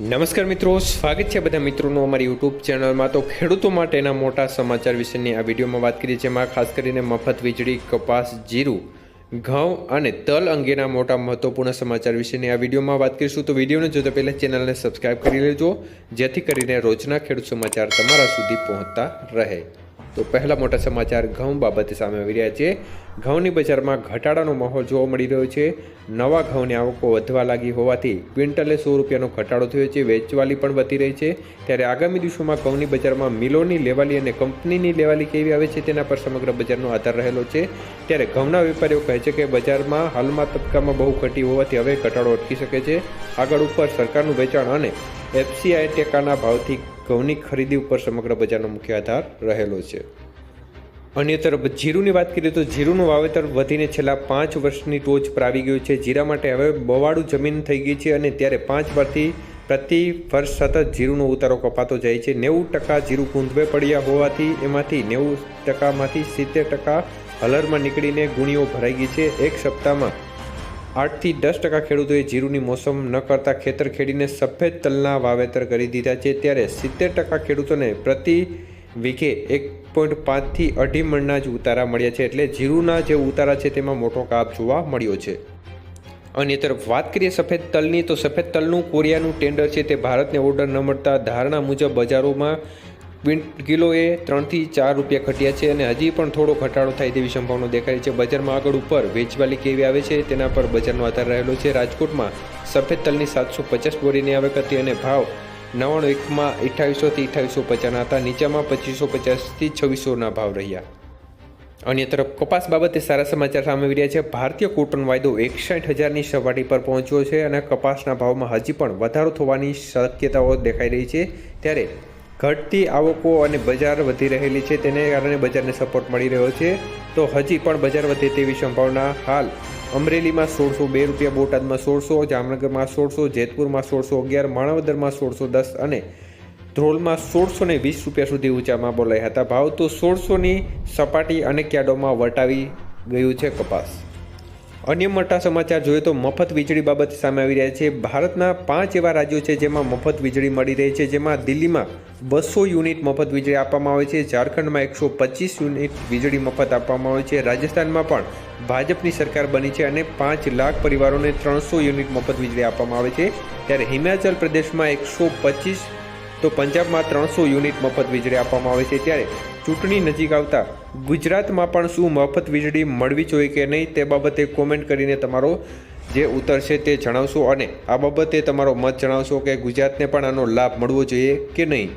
નમસ્કાર મિત્રો, સ્વાગત છે બધા મિત્રોનું અમારી યુટ્યુબ ચેનલમાં. તો ખેડૂતો માટેના મોટા સમાચાર વિશેની આ વિડીયોમાં વાત કરીએ, જેમાં ખાસ કરીને મફત વીજળી, કપાસ, જીરું, ઘઉં અને તલ અંગેના મોટા મહત્વપૂર્ણ સમાચાર વિશેની આ વિડીયોમાં વાત કરીશું. તો વિડીયોને જોતા પહેલાં ચેનલને સબસ્ક્રાઇબ કરી લેજો, જેથી કરીને રોજના ખેડૂત સમાચાર તમારા સુધી પહોંચતા રહે. તો પહેલા મોટા સમાચાર ઘઉં બાબતે સામે આવી રહ્યા છે. ઘઉંની બજારમાં ઘટાડાનો માહોલ જોવા મળી રહ્યો છે. નવા ઘઉંની આવકો વધવા લાગી હોવાથી ક્વિન્ટલે સો રૂપિયાનો ઘટાડો થયો છે. વેચવાલી પણ વધી રહી છે. ત્યારે આગામી દિવસોમાં ઘઉંની બજારમાં મિલોની લેવાલી અને કંપનીની લેવાલી કેવી આવે છે તેના પર સમગ્ર બજારનો આધાર રહેલો છે. ત્યારે ઘઉંના વેપારીઓ કહે છે કે બજારમાં હાલમાં તબક્કામાં બહુ ઘટી હોવાથી હવે ઘટાડો અટકી શકે છે. આગળ ઉપર સરકારનું વેચાણ અને એફસીઆઈ ટેકાના ભાવથી ઘઉંની ખરીદી ઉપર સમગ્ર બજારનો મુખ્ય આધાર રહેલો છે. અન્ય તરફ જીરુની વાત કરીએ તો જીરુનું વાવેતર વધીને છેલ્લા પાંચ વર્ષની ટોચ પર આવી ગયું છે. જીરા માટે હવે બવાડું જમીન થઈ ગઈ છે અને ત્યારે પાંચ વર્ષથી પ્રતિ વર્ષ સતત જીરુનો ઉતારો કપાતો જાય છે. નેવું ટકા જીરું કુંધવે પડ્યા હોવાથી એમાંથી નેવું ટકામાંથી સિત્તેર ટકા હલરમાં નીકળીને ગુણીઓ ભરાઈ ગઈ છે. એક સપ્તાહમાં આઠથી દસ ટકા ખેડૂતોએ જીરુની મોસમ ન કરતા ખેતર ખેડીને સફેદ તલના વાવેતર કરી દીધા છે. ત્યારે સિત્તેર ટકા ખેડૂતોને પ્રતિ વીઘે એક પોઈન્ટ પાંચથી અઢી મણના જ ઉતારા મળ્યા છે. એટલે જીરુના જે ઉતારા છે તેમાં મોટો કાપ જોવા મળ્યો છે. અન્ય તરફ વાત કરીએ સફેદ તલની, તો સફેદ તલનું કોરિયાનું ટેન્ડર છે તે ભારતને ઓર્ડર ન મળતા ધારણા મુજબ બજારોમાં ક્વિન્ટ કિલોએ ત્રણથી ચાર રૂપિયા ઘટ્યા છે અને હજી પણ થોડો ઘટાડો થાય તેવી સંભાવના દેખાય છે. બજારમાં આગળ ઉપર વેચવાલી કેવી આવે છે તેના પર બજારનો આધાર રહેલો છે. રાજકોટમાં સફેદ તલની સાતસો પચાસ બોરીની આવક હતી અને ભાવ નવ્વાણું એકમાં અઠ્ઠાવીસોથી અઠ્ઠાવીસો પચાસના હતા. નીચામાં પચીસો પચાસથી છવ્વીસોના ભાવ રહ્યા. અન્ય તરફ કપાસ બાબતે સારા સમાચાર સામે આવી રહ્યા છે. ભારતીય કોટન વાયદો એકસાઠ હજારની સપાટી પર પહોંચ્યો છે અને કપાસના ભાવમાં હજી પણ વધારો થવાની શક્યતાઓ દેખાઈ રહી છે. ત્યારે ઘટતી આવકો અને બજાર વધી રહેલી છે, તેને કારણે બજારને સપોર્ટ મળી રહ્યો છે. તો હજી પણ બજાર વધે તેવી સંભાવના હાલ. અમરેલીમાં સોળસો બે રૂપિયા, બોટાદમાં સોળસો, જામનગરમાં સોળસો, જેતપુરમાં સોળસો અગિયાર, માણાવદરમાં સોળસો દસ અને ધ્રોલમાં સોળસો ને વીસ રૂપિયા સુધી ઊંચામાં બોલાયા હતા. ભાવ તો સોળસોની સપાટી અનેક ક્યાડોમાં વટાવી ગયું છે કપાસ. અન્ય મોટા સમાચાર જોઈએ તો મફત વીજળી બાબતે સામે આવી રહ્યા છે. ભારતના પાંચ એવા રાજ્યો છે જેમાં મફત વીજળી મળી રહી છે, જેમાં દિલ્હીમાં બસો યુનિટ મફત વીજળી આપવામાં આવે છે, ઝારખંડમાં એકસો પચીસ યુનિટ વીજળી મફત આપવામાં આવે છે, રાજસ્થાનમાં પણ ભાજપની સરકાર બની છે અને પાંચ લાખ પરિવારોને ત્રણસો યુનિટ મફત વીજળી આપવામાં આવે છે. ત્યારે હિમાચલ પ્રદેશમાં એકસો પચીસ, તો પંજાબમાં ત્રણસો યુનિટ મફત વીજળી આપવામાં આવે છે. ત્યારે ચૂંટણી નજીક આવતા ગુજરાતમાં પણ શું મફત વીજળી મળવી જોઈએ કે નહીં તે બાબતે કોમેન્ટ કરીને તમારો જે ઉત્તર છે તે જણાવશો અને આ બાબતે તમારો મત જણાવશો કે ગુજરાતને પણ આનો લાભ મળવો જોઈએ કે નહીં?